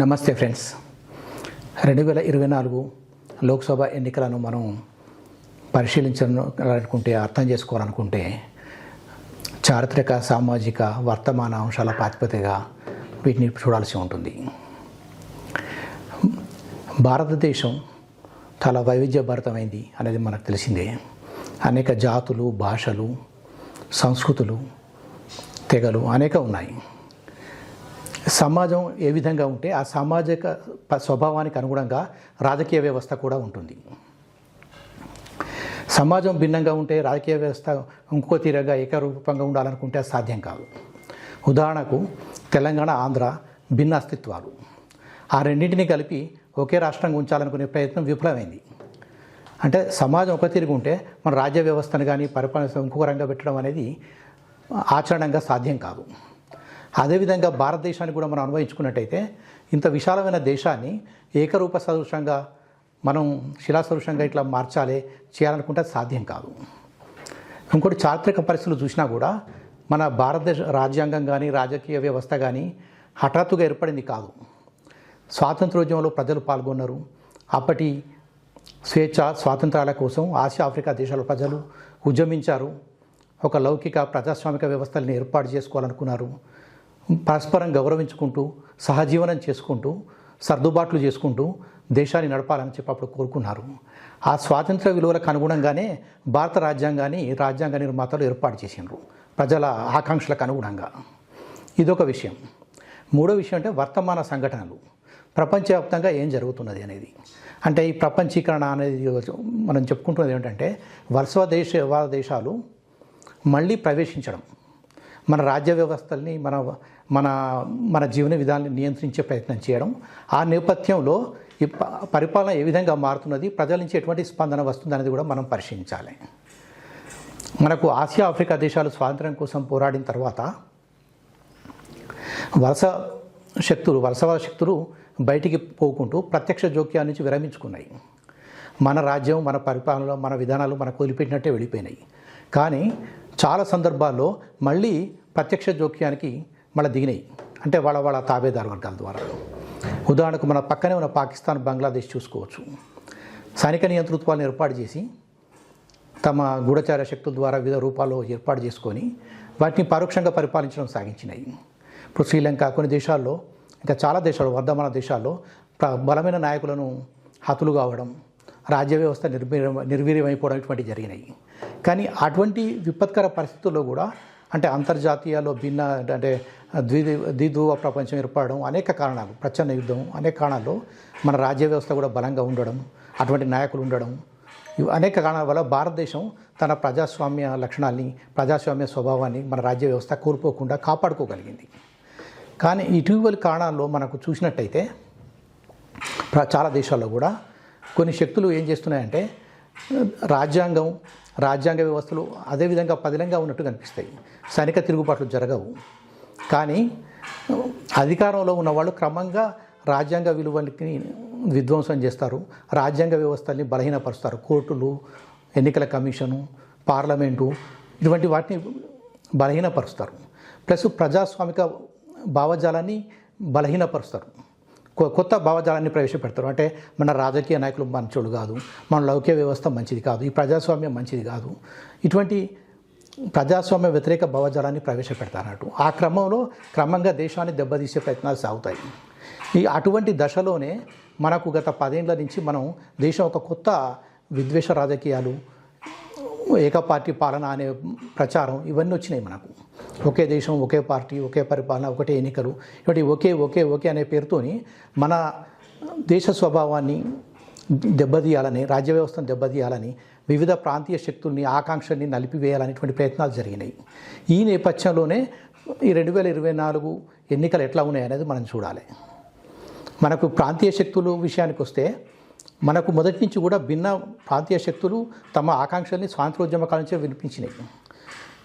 నమస్తే ఫ్రెండ్స్. రెండు వేల ఇరవై నాలుగు లోక్సభ ఎన్నికలను మనం పరిశీలించాలనుకుంటే అర్థం చేసుకోవాలనుకుంటే చారిత్రక సామాజిక వర్తమాన అంశాల ప్రాతిపదికగా వీటిని చూడాల్సి ఉంటుంది. భారతదేశం చాలా వైవిధ్యభరితమైంది అనేది మనకు తెలిసిందే. అనేక జాతులు భాషలు సంస్కృతులు తెగలు అనేక ఉన్నాయి. సమాజం ఏ విధంగా ఉంటే ఆ సామాజిక ప- స్వభావానికి అనుగుణంగా రాజకీయ వ్యవస్థ కూడా ఉంటుంది. సమాజం భిన్నంగా ఉంటే రాజకీయ వ్యవస్థ ఇంకో తీరగా ఏకరూపంగా ఉండాలనుకుంటే అది సాధ్యం కాదు. ఉదాహరణకు తెలంగాణ ఆంధ్ర భిన్న అస్తిత్వాలు. ఆ రెండింటిని కలిపి ఒకే రాష్ట్రంగా ఉంచాలనుకునే ప్రయత్నం విఫలమైంది. అంటే సమాజం ఒక తిరిగి ఉంటే మన రాజ్య వ్యవస్థను కానీ పరిపాలన ఇంకొక రంగా పెట్టడం అనేది ఆచరణంగా సాధ్యం కాదు. అదేవిధంగా భారతదేశాన్ని కూడా మనం అనుభవించుకున్నట్టయితే ఇంత విశాలమైన దేశాన్ని ఏకరూప సదృశంగా మనం శిలాసదృశంగా ఇట్లా మార్చాలి చేయాలనుకుంటే సాధ్యం కాదు. ఇంకోటి చారిత్రక పరిస్థితులు చూసినా కూడా మన భారతదేశ రాజ్యాంగం కానీ రాజకీయ వ్యవస్థ కానీ హఠాత్తుగా ఏర్పడింది కాదు. స్వాతంత్రోద్యమంలో ప్రజలు పాల్గొన్నారు. అప్పటి స్వేచ్ఛ స్వాతంత్రాల కోసం ఆసియా ఆఫ్రికా దేశాల ప్రజలు ఉద్యమించారు. ఒక లౌకిక ప్రజాస్వామిక వ్యవస్థల్ని ఏర్పాటు చేసుకోవాలనుకున్నారు. పరస్పరం గౌరవించుకుంటూ సహజీవనం చేసుకుంటూ సర్దుబాట్లు చేసుకుంటూ దేశాన్ని నడపాలని చెప్పి అప్పుడు కోరుకున్నారు. ఆ స్వాతంత్ర విలువలకు అనుగుణంగానే భారత రాజ్యాంగాన్ని రాజ్యాంగ నిర్మాతలు ఏర్పాటు చేసినారు ప్రజల ఆకాంక్షలకు అనుగుణంగా. ఇదొక విషయం. మూడో విషయం అంటే వర్తమాన సంఘటనలు. ప్రపంచవ్యాప్తంగా ఏం జరుగుతున్నది అనేది. అంటే ఈ ప్రపంచీకరణ అనేది మనం చెప్పుకుంటున్నది ఏంటంటే వరుస దేశ దేశాలు మళ్ళీ ప్రవేశించడం. మన రాజ్య వ్యవస్థల్ని మన మన మన జీవన విధానాన్ని నియంత్రించే ప్రయత్నం చేయడం. ఆ నేపథ్యంలో ఈ పరిపాలన ఏ విధంగా మారుతున్నది ప్రజల నుంచి ఎటువంటి స్పందన వస్తుంది అనేది కూడా మనం పరిశీలించాలి. మనకు ఆసియా ఆఫ్రికా దేశాలు స్వాతంత్రం కోసం పోరాడిన తర్వాత వలస శక్తులు వలసవాద శక్తులు బయటికి పోకుంటూ ప్రత్యక్ష జోక్యాల నుంచి విరమించుకున్నాయి. మన రాజ్యం మన పరిపాలన మన విధానాలు మనకు వదిలిపెట్టినట్టే వెళ్ళిపోయినాయి. కానీ చాలా సందర్భాల్లో మళ్ళీ ప్రత్యక్ష జోక్యానికి మళ్ళీ దిగినాయి. అంటే వాళ్ళ వాళ్ళ తాబేదారు వర్గాల ద్వారా. ఉదాహరణకు మన పక్కనే ఉన్న పాకిస్తాన్ బంగ్లాదేశ్ చూసుకోవచ్చు. సైనిక నియంతృత్వాలను ఏర్పాటు చేసి తమ గూఢచార శక్తుల ద్వారా వివిధ రూపాల్లో ఏర్పాటు చేసుకొని వాటిని పరోక్షంగా పరిపాలించడం సాగించినాయి. ఇప్పుడు శ్రీలంక కొన్ని దేశాల్లో ఇంకా చాలా దేశాలు వర్ధమాన దేశాల్లో బలమైన నాయకులను హతులు కావడం రాజ్య వ్యవస్థ నిర్వీర్యం నిర్వీర్యమైపోవడం ఇటువంటివి జరిగినాయి. కానీ అటువంటి విపత్కర పరిస్థితుల్లో కూడా అంటే అంతర్జాతీయాలో భిన్న అంటే ద్వి ద్విధువ ప్రపంచం ఏర్పడడం అనేక కారణాలు ప్రచన్న యుద్ధం అనేక కారణాల్లో మన రాజ్య వ్యవస్థ కూడా బలంగా ఉండడం అటువంటి నాయకులు ఉండడం అనేక కారణాల వల్ల భారతదేశం తన ప్రజాస్వామ్య లక్షణాల్ని ప్రజాస్వామ్య స్వభావాన్ని మన రాజ్య వ్యవస్థ కోల్పోకుండా కాపాడుకోగలిగింది. కానీ ఇటీవలి కారణాల్లో మనకు చూసినట్టయితే ప్ర- చాలా దేశాల్లో కూడా కొన్ని శక్తులు ఏం చేస్తున్నాయంటే రాజ్యాంగం రాజ్యాంగ వ్యవస్థలు అదేవిధంగా పదిలంగా ఉన్నట్టు కనిపిస్తాయి సైనిక తిరుగుబాట్లు జరగవు. కానీ అధికారంలో ఉన్న వాళ్ళు క్రమంగా రాజ్యాంగ విలువలకి విధ్వంసం చేస్తారు. రాజ్యాంగ వ్యవస్థల్ని బలహీనపరుస్తారు. కోర్టులు ఎన్నికల కమిషను పార్లమెంటు ఇటువంటి వాటిని బలహీనపరుస్తారు. ప్లస్ ప్రజాస్వామిక భావజాలాన్ని బలహీనపరుస్తారు. కొత్త భావజాలాన్ని ప్రవేశపెడతారు. అంటే మన రాజకీయ నాయకులు మంచోడు కాదు మన లౌకిక వ్యవస్థ మంచిది కాదు ఈ ప్రజాస్వామ్యం మంచిది కాదు. ఇటువంటి ప్రజాస్వామ్య వ్యతిరేక భావజాలాన్ని ప్రవేశపెడతారన్నట్టు. ఆ క్రమంలో క్రమంగా దేశాన్ని దెబ్బతీసే ప్రయత్నాలు సాగుతాయి. ఈ అటువంటి దశలోనే మనకు గత పదేళ్ళ నుంచి మనం దేశం ఒక కొత్త విద్వేష రాజకీయాలు ఏకపార్టీ పాలన అనే ప్రచారం ఇవన్నీ వచ్చినాయి మనకు. ఒకే దేశం ఒకే పార్టీ ఒకే పరిపాలన ఒకటే ఎన్నికలు. ఇటువంటి ఒకే ఒకే ఒకే అనే పేరుతోని మన దేశ స్వభావాన్ని దెబ్బతీయాలని రాజ్య వ్యవస్థను దెబ్బతీయాలని వివిధ ప్రాంతీయ శక్తుల్ని ఆకాంక్షల్ని నలిపివేయాలనేటువంటి ప్రయత్నాలు జరిగినాయి. ఈ నేపథ్యంలోనే ఈ రెండు వేల ఇరవై నాలుగు ఎన్నికలు ఎట్లా ఉన్నాయనేది మనం చూడాలి. మనకు ప్రాంతీయ శక్తులు విషయానికి వస్తే మనకు మొదటి నుంచి కూడా భిన్న ప్రాంతీయ శక్తులు తమ ఆకాంక్షల్ని స్వాతంత్రోద్యమ కాలం నుంచే వినిపించినాయి.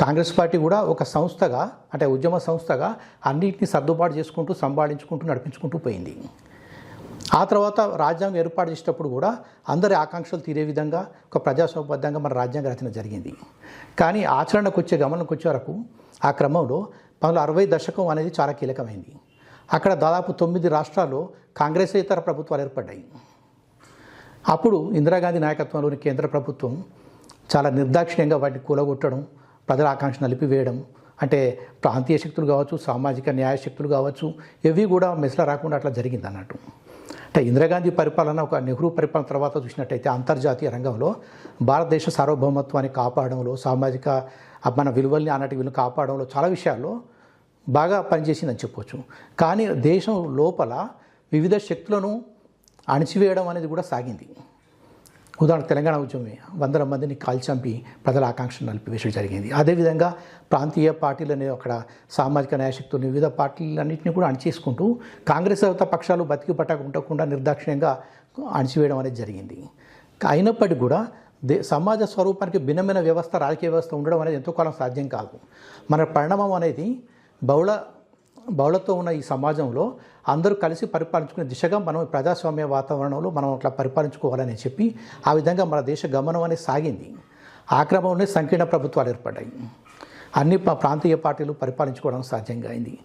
కాంగ్రెస్ పార్టీ కూడా ఒక సంస్థగా అంటే ఉద్యమ సంస్థగా అన్నింటినీ సర్దుబాటు చేసుకుంటూ సంభాళించుకుంటూ నడిపించుకుంటూ పోయింది. ఆ తర్వాత రాజ్యాంగం ఏర్పాటు చేసేటప్పుడు కూడా అందరి ఆకాంక్షలు తీరే విధంగా ఒక ప్రజాసౌబద్ధంగా మన రాజ్యాంగ రచన జరిగింది. కానీ ఆచరణకు వచ్చే గమనంకి వచ్చే వరకు ఆ క్రమంలో పంతొమ్మిది అరవై దశకం అనేది చాలా కీలకమైంది. అక్కడ దాదాపు తొమ్మిది రాష్ట్రాల్లో కాంగ్రెస్ ఇతర ప్రభుత్వాలు ఏర్పడ్డాయి. అప్పుడు ఇందిరాగాంధీ నాయకత్వంలోని కేంద్ర ప్రభుత్వం చాలా నిర్దాక్షిణ్యంగా వాటిని కూలగొట్టడం ప్రజల ఆకాంక్ష నలిపివేయడం అంటే ప్రాంతీయ శక్తులు కావచ్చు సామాజిక న్యాయ శక్తులు కావచ్చు ఇవి కూడా మెసల రాకుండా అట్లా జరిగింది అన్నట్టు. అంటే ఇందిరాగాంధీ పరిపాలన ఒక నెహ్రూ పరిపాలన తర్వాత చూసినట్టయితే అంతర్జాతీయ రంగంలో భారతదేశ సార్వభౌమత్వాన్ని కాపాడంలో సామాజిక మన విలువల్ని అన్నటి విలువలు కాపాడంలో చాలా విషయాల్లో బాగా పనిచేసిందని చెప్పొచ్చు. కానీ దేశం లోపల వివిధ శక్తులను అణిచివేయడం అనేది కూడా సాగింది. ఉదాహరణ తెలంగాణ ఉద్యమమే వందల మందిని కాల్చంపి ప్రజల ఆకాంక్షను నలిపివేసడం జరిగింది. అదేవిధంగా ప్రాంతీయ పార్టీలని అక్కడ సామాజిక న్యాయశక్తులు వివిధ పార్టీలన్నింటినీ కూడా అణిచేసుకుంటూ కాంగ్రెస్ అవత పక్షాలు బతికి పట్టకుండా నిర్దాక్షిణ్యంగా అణిచివేయడం అనేది జరిగింది. అయినప్పటికీ కూడా దే సమాజ స్వరూపానికి భిన్నమైన వ్యవస్థ రాజకీయ వ్యవస్థ ఉండడం అనేది ఎంతో కాలం సాధ్యం కాదు. మన పరిణామం అనేది బహుళ బహుళతో ఉన్న ఈ సమాజంలో అందరూ కలిసి పరిపాలించుకునే దిశగా మనం ప్రజాస్వామ్య వాతావరణంలో మనం అట్లా పరిపాలించుకోవాలని చెప్పి ఆ విధంగా మన దేశ గమనం అనేది సాగింది. ఆ క్రమంలోనే సంకీర్ణ ప్రభుత్వాలు ఏర్పడ్డాయి. అన్ని ప్రాంతీయ పార్టీలు పరిపాలించుకోవడం సాధ్యంగా అయింది.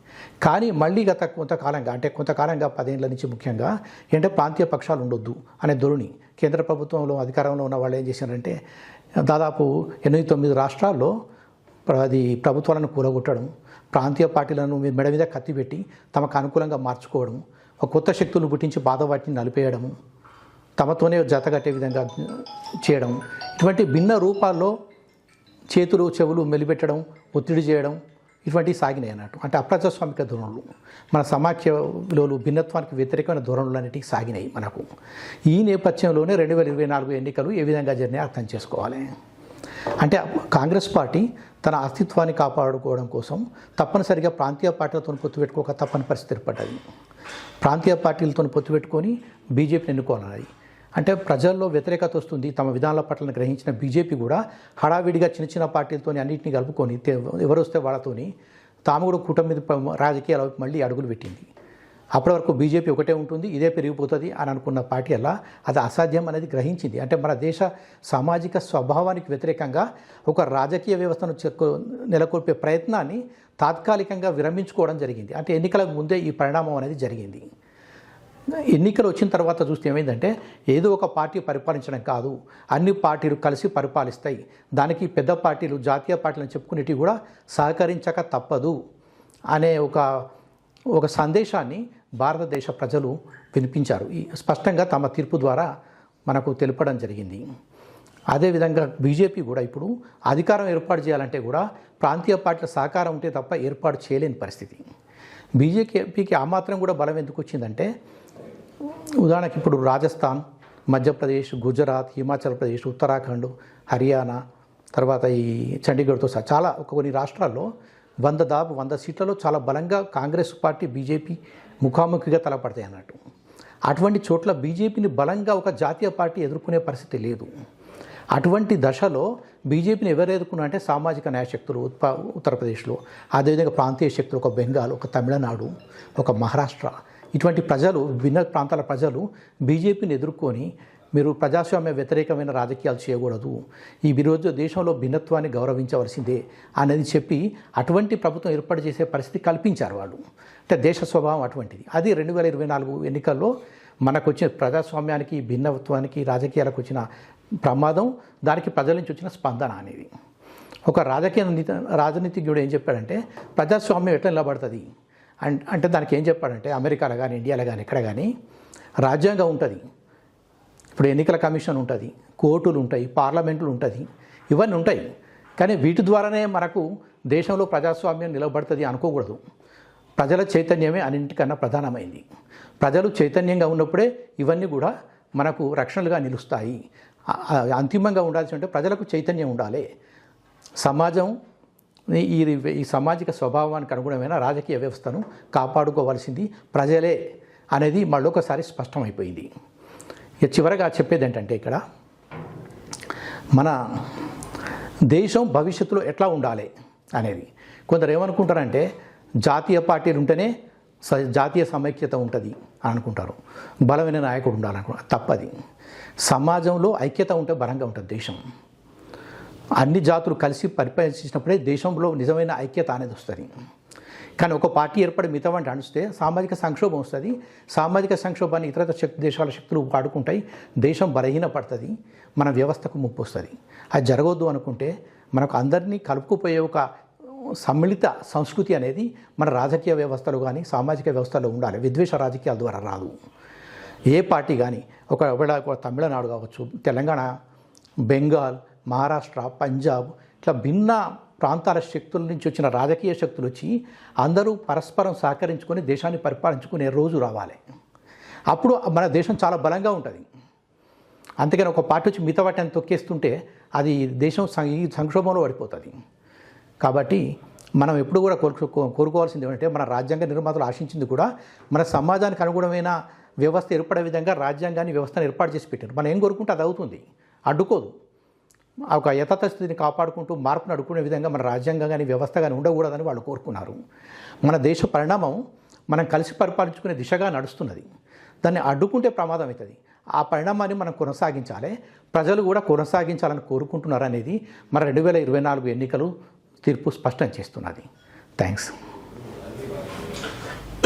కానీ మళ్ళీ గత కొంతకాలంగా అంటే కొంతకాలంగా పదేళ్ళ నుంచి ముఖ్యంగా ఏంటంటే ప్రాంతీయ పక్షాలు ఉండొద్దు అనే ధోరణి కేంద్ర ప్రభుత్వంలో అధికారంలో ఉన్న వాళ్ళు ఏం చేశారంటే దాదాపు ఎనిమిది తొమ్మిది రాష్ట్రాల్లో అది ప్రభుత్వాలను కూలగొట్టడం ప్రాంతీయ పార్టీలను మెడ మీద కత్తి పెట్టి తమకు అనుకూలంగా మార్చుకోవడం ఒక కొత్త శక్తులు పుట్టించి బాధ వాటిని నలిపేయడము తమతోనే జతగట్టే విధంగా చేయడం ఇటువంటి భిన్న రూపాల్లో చేతులు చెవులు మెలిపెట్టడం ఒత్తిడి చేయడం ఇటువంటివి సాగినాయి అన్నట్టు. అంటే అప్రజాస్వామిక ధోరణులు. మన సమాఖ్య విలువలు భిన్నత్వానికి వ్యతిరేకమైన ధోరణులు అనేటివి సాగినాయి మనకు. ఈ నేపథ్యంలోనే రెండు వేల ఇరవై నాలుగు ఎన్నికలు ఏ విధంగా జరిగినాయి అర్థం చేసుకోవాలి. అంటే కాంగ్రెస్ పార్టీ తన అస్తిత్వాన్ని కాపాడుకోవడం కోసం తప్పనిసరిగా ప్రాంతీయ పార్టీలతో పొత్తు పెట్టుకోక తప్పని పరిస్థితి ఏర్పడ్డది. ప్రాంతీయ పార్టీలతో పొత్తు పెట్టుకొని బీజేపీని ఎన్నుకోవాలి. అంటే ప్రజల్లో వ్యతిరేకత వస్తుంది. తమ విధానాల పట్ల గ్రహించిన బీజేపీ కూడా హడావిడిగా చిన్న చిన్న పార్టీలతోని అన్నింటినీ కలుపుకొని ఎవరు వస్తే వాళ్ళతోని తాము కూడా కూటమి మీద రాజకీయాల మళ్ళీ అడుగులు పెట్టింది. అప్పటి వరకు బీజేపీ ఒకటే ఉంటుంది ఇదే పెరిగిపోతుంది అని అనుకున్న పార్టీ అలా అది అసాధ్యం అనేది గ్రహించింది. అంటే మన దేశ సామాజిక స్వభావానికి వ్యతిరేకంగా ఒక రాజకీయ వ్యవస్థను చెక్కు నెలకొల్పే ప్రయత్నాన్ని తాత్కాలికంగా విరమించుకోవడం జరిగింది. అంటే ఎన్నికలకు ముందే ఈ పరిణామం అనేది జరిగింది. ఎన్నికలు వచ్చిన తర్వాత చూస్తే ఏమైందంటే ఏదో ఒక పార్టీ పరిపాలించడం కాదు అన్ని పార్టీలు కలిసి పరిపాలిస్తాయి. దానికి పెద్ద పార్టీలు జాతీయ పార్టీలను చెప్పుకునేటివి కూడా సహకరించక తప్పదు అనే ఒక ఒక సందేశాన్ని భారతదేశ ప్రజలు వినిపించారు. ఈ స్పష్టంగా తమ తీర్పు ద్వారా మనకు తెలపడం జరిగింది. అదేవిధంగా బీజేపీ కూడా ఇప్పుడు అధికారం ఏర్పాటు చేయాలంటే కూడా ప్రాంతీయ పార్టీల సహకారం ఉంటే తప్ప ఏర్పాటు చేయలేని పరిస్థితి. బీజేపీకి ఆ మాత్రం కూడా బలం ఎందుకు వచ్చిందంటే ఉదాహరణకి ఇప్పుడు రాజస్థాన్ మధ్యప్రదేశ్ గుజరాత్ హిమాచల్ ప్రదేశ్ ఉత్తరాఖండ్ హర్యానా తర్వాత ఈ చండీగఢ్తో సహా చాలా ఒక కొన్ని రాష్ట్రాల్లో వంద దాపు వంద సీట్లలో చాలా బలంగా కాంగ్రెస్ పార్టీ బీజేపీ ముఖాముఖిగా తలపడతాయి అన్నట్టు. అటువంటి చోట్ల బీజేపీని బలంగా ఒక జాతీయ పార్టీ ఎదుర్కొనే పరిస్థితి లేదు. అటువంటి దశలో బీజేపీని ఎవరు ఎదుర్కొన్నా అంటే సామాజిక న్యాయశక్తులు ఉత్పా ఉత్తరప్రదేశ్లో అదేవిధంగా ప్రాంతీయ శక్తులు ఒక బెంగాల్ ఒక తమిళనాడు ఒక మహారాష్ట్ర. ఇటువంటి ప్రజలు భిన్న ప్రాంతాల ప్రజలు బీజేపీని ఎదుర్కొని మీరు ప్రజాస్వామ్య వ్యతిరేకమైన రాజకీయాలు చేయకూడదు. ఈ ఈరోజు దేశంలో భిన్నత్వాన్ని గౌరవించవలసిందే అనేది చెప్పి అటువంటి ప్రభుత్వం ఏర్పాటు చేసే పరిస్థితి కల్పించారు వాళ్ళు. అంటే దేశ స్వభావం అటువంటిది. అది రెండు వేల ఇరవై నాలుగు ఎన్నికల్లో మనకు వచ్చిన ప్రజాస్వామ్యానికి భిన్నత్వానికి రాజకీయాలకు వచ్చిన ప్రమాదం దానికి ప్రజల నుంచి వచ్చిన స్పందన అనేది. ఒక రాజకీయ రాజనీతిజ్ఞుడు ఏం చెప్పాడంటే ప్రజాస్వామ్యం ఎట్లా నిలబడుతుంది? అంటే దానికి ఏం చెప్పాడంటే అమెరికాలో కానీ ఇండియాలో కానీ ఎక్కడ కానీ రాజ్యాంగం ఉంటుంది. ఇప్పుడు ఎన్నికల కమిషన్ ఉంటుంది కోర్టులు ఉంటాయి పార్లమెంట్లు ఉంటుంది ఇవన్నీ ఉంటాయి. కానీ వీటి ద్వారానే మనకు దేశంలో ప్రజాస్వామ్యం నిలబడుతుంది అనుకోకూడదు. ప్రజల చైతన్యమే అన్నింటికన్నా ప్రధానమైంది. ప్రజలు చైతన్యంగా ఉన్నప్పుడే ఇవన్నీ కూడా మనకు రక్షణలుగా నిలుస్తాయి. అంతిమంగా ఉండాల్సి అంటే ప్రజలకు చైతన్యం ఉండాలి. సమాజం ఈ ఈ- ఈ సామాజిక స్వభావానికి అనుగుణమైన రాజకీయ వ్యవస్థను కాపాడుకోవాల్సింది ప్రజలే అనేది మళ్ళొకసారి స్పష్టమైపోయింది. ఇక చివరగా చెప్పేది ఏంటంటే ఇక్కడ మన దేశం భవిష్యత్తులో ఎట్లా ఉండాలి అనేది. కొందరు ఏమనుకుంటారంటే జాతీయ పార్టీలు ఉంటేనే స- జాతీయ సమైక్యత ఉంటుంది అని అనుకుంటారు. బలమైన నాయకుడు ఉండాలనుకుంటారు తప్పది. సమాజంలో ఐక్యత ఉంటే బలంగా ఉంటుంది దేశం. అన్ని జాతులు కలిసి పరిపాలించినప్పుడే దేశంలో నిజమైన ఐక్యత అనేది వస్తుంది. కానీ ఒక పార్టీ ఏర్పడి మిగతా వంటి అణిస్తే సామాజిక సంక్షోభం వస్తుంది. సామాజిక సంక్షోభాన్ని ఇతరత శక్తి దేశాల శక్తులు వాడుకుంటాయి. దేశం బలహీన పడుతుంది మన వ్యవస్థకు ముప్పు వస్తుంది. అది జరగవద్దు అనుకుంటే మనకు అందరినీ కలుపుకుపోయే ఒక సమ్మిళిత సంస్కృతి అనేది మన రాజకీయ వ్యవస్థలో కానీ సామాజిక వ్యవస్థలో ఉండాలి. విద్వేష రాజకీయాల ద్వారా రాదు. ఏ పార్టీ కానీ ఒకవేళ ఒక తమిళనాడు కావచ్చు తెలంగాణ బెంగాల్ మహారాష్ట్ర పంజాబ్ ఇట్లా భిన్న ప్రాంతాల శక్తుల నుంచి వచ్చిన రాజకీయ శక్తులు వచ్చి అందరూ పరస్పరం సహకరించుకొని దేశాన్ని పరిపాలించుకునే రోజు రావాలి. అప్పుడు మన దేశం చాలా బలంగా ఉంటుంది. అంతేగాని ఒక పార్టీ వచ్చి మిగతా వాటిని తొక్కేస్తుంటే అది దేశం సం- ఈ సంక్షోభంలో పడిపోతుంది. కాబట్టి మనం ఎప్పుడు కూడా కోరుకో కోరుకోవాల్సింది ఏమంటే మన రాజ్యాంగ నిర్మాతలు ఆశించింది కూడా మన సమాజానికి అనుగుణమైన వ్యవస్థ ఏర్పడే విధంగా రాజ్యాంగాన్ని వ్యవస్థను ఏర్పాటు చేసి పెట్టారు. మనం ఏం కోరుకుంటే అది అవుతుంది. అడ్డుకోదు. ఒక యథార్థ స్థితిని కాపాడుకుంటూ మార్పును అడుకునే విధంగా మన రాజ్యాంగం కానీ వ్యవస్థ కానీ ఉండకూడదని వాళ్ళు కోరుకున్నారు. మన దేశ పరిణామం మనం కలిసి పరిపాలించుకునే దిశగా నడుస్తున్నది. దాన్ని అడ్డుకుంటే ప్రమాదం అవుతుంది. ఆ పరిణామాన్ని మనం కొనసాగించాలి. ప్రజలు కూడా కొనసాగించాలని కోరుకుంటున్నారు అనేది మన రెండు వేల ఇరవై నాలుగు ఎన్నికలు తీర్పు స్పష్టం చేస్తున్నది. థ్యాంక్స్.